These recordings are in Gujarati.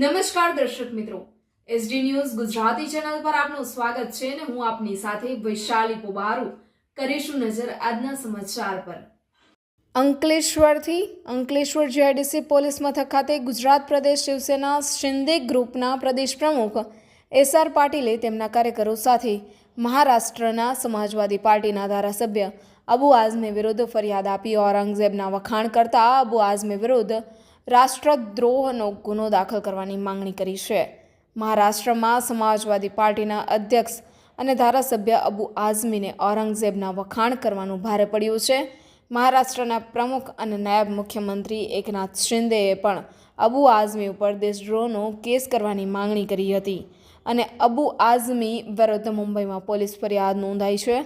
નમસ્કાર દર્શક મિત્રો. એસડી ન્યૂઝ ગુજરાતી ચેનલ પર આપનું સ્વાગત છે અને હું આપની સાથે વૈશાલી પોબારુ કરીશું નજર આજના સમાચાર પર. અંકલેશ્વરથી અંકલેશ્વર જીઆઈડીસી પોલીસ મથક ખાતે ગુજરાત પ્રદેશ શિવસેના શિંદે ગ્રુપના પ્રદેશ પ્રમુખ એસ આર પાટીલે તેમના કાર્યકરો સાથે મહારાષ્ટ્રના સમાજવાદી પાર્ટીના ધારાસભ્ય અબુ આઝમી વિરુદ્ધ ફરિયાદ આપી. ઔરંગઝેબના વખાણ કરતા અબુ આઝમી વિરુદ્ધ રાષ્ટ્રદ્રોહનો ગુનો દાખલ કરવાની માંગણી કરી છે. મહારાષ્ટ્રમાં સમાજવાદી પાર્ટીના અધ્યક્ષ અને ધારાસભ્ય અબુ આઝમીને ઔરંગઝેબના વખાણ કરવાનું ભારે પડ્યું છે. મહારાષ્ટ્રના પ્રમુખ અને નાયબ મુખ્યમંત્રી એકનાથ શિંદેએ પણ અબુ આઝમી ઉપર દેશદ્રોહનો કેસ કરવાની માંગણી કરી હતી અને અબુ આઝમી વિરુદ્ધ મુંબઈમાં પોલીસ ફરિયાદ નોંધાઈ છે.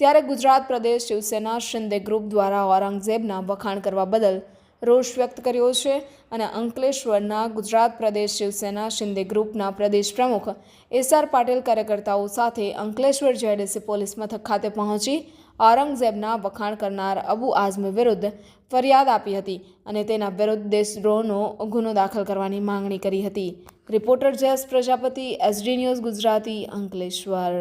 ત્યારે ગુજરાત પ્રદેશ શિવસેના શિંદે ગ્રુપ દ્વારા ઔરંગઝેબના વખાણ કરવા બદલ રોષ વ્યક્ત કર્યો છે અને અંકલેશ્વરના ગુજરાત પ્રદેશ શિવસેના શિંદે ગ્રુપના પ્રદેશ પ્રમુખ એસ આર પાટીલ કાર્યકર્તાઓ સાથે અંકલેશ્વર જેડીસી પોલીસ મથક ખાતે પહોંચી ઔરંગઝેબના વખાણ કરનાર અબુ આઝમી વિરુદ્ધ ફરિયાદ આપી હતી અને તેના વિરુદ્ધ દેશદ્રોહનો ગુનો દાખલ કરવાની માંગણી કરી હતી. Reporter Jayesh Prajapati, SD news Gujarati, Ankleshwar.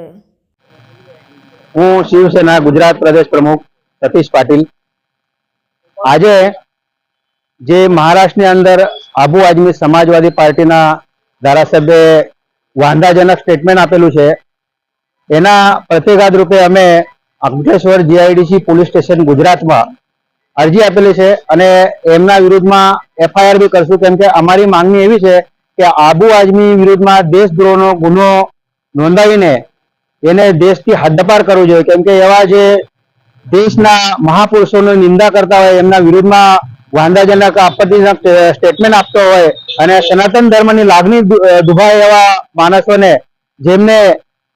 હું શિવસેના ગુજરાત પ્રદેશ પ્રમુખ સતીશ પાટીલ. આજે જે મહારાષ્ટ્રની અંદર આબુ આજમી સમાજવાદી પાર્ટીના ધારાસભ્યએ વાંધાજનક સ્ટેટમેન્ટ આપેલું છે. એના પ્રતિઘાત રૂપે અમે અંકલેશ્વર જીઆઈડીસી પોલીસ સ્ટેશન ગુજરાતમાં અરજી આપેલી છે અને એમના વિરુદ્ધમાં એફઆઈઆર બી કરશું કેમ કે અમારી માંગણી એવી છે કે આબુ આજમી વિરુદ્ધમાં દેશદ્રોહનો ગુનો નોંધાવીને એને દેશથી હદ્દપાર કરવું જોઈએ. કેમ કે એવા જે દેશના મહાપુરુષોની નિંદા કરતા હોય એમના વિરુદ્ધમાં વાંધાજનક આપત્તિજનક સ્ટેટમેન્ટ આપતો હોય અને સનાતન ધર્મની લાગણી દુભાય એવા માણસોને જેમને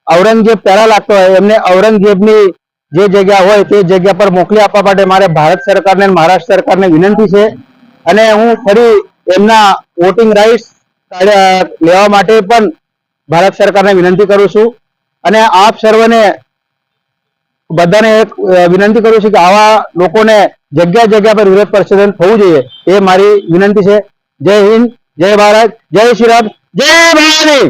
ઔરંગઝેબ પહેરા લાગતો હોય, એમને ઔરંગઝેબની જે જગ્યા હોય તે જગ્યા પર મોકલી આપવા માટે મારે ભારત સરકારને મહારાષ્ટ્ર સરકારને વિનંતી છે. અને હું ફરી એમના વોટિંગ રાઇટ્સ લેવા માટે પણ ભારત સરકારને વિનંતી કરું છું. અને આપ સર્વને બધાને એક વિનંતી કરું છું કે આવા લોકોને જગ્યા જગ્યા પર વિરોધ પ્રદર્શન થવું જોઈએ. એ મારી વિનંતી છે. જય હિન્દ જય ભારત જય શ્રી રામ જય ભારત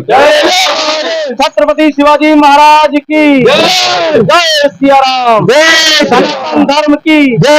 છત્રપતિ શિવાજી મહારાજ કી જય સિયારામ. જય ધર્મ કી જય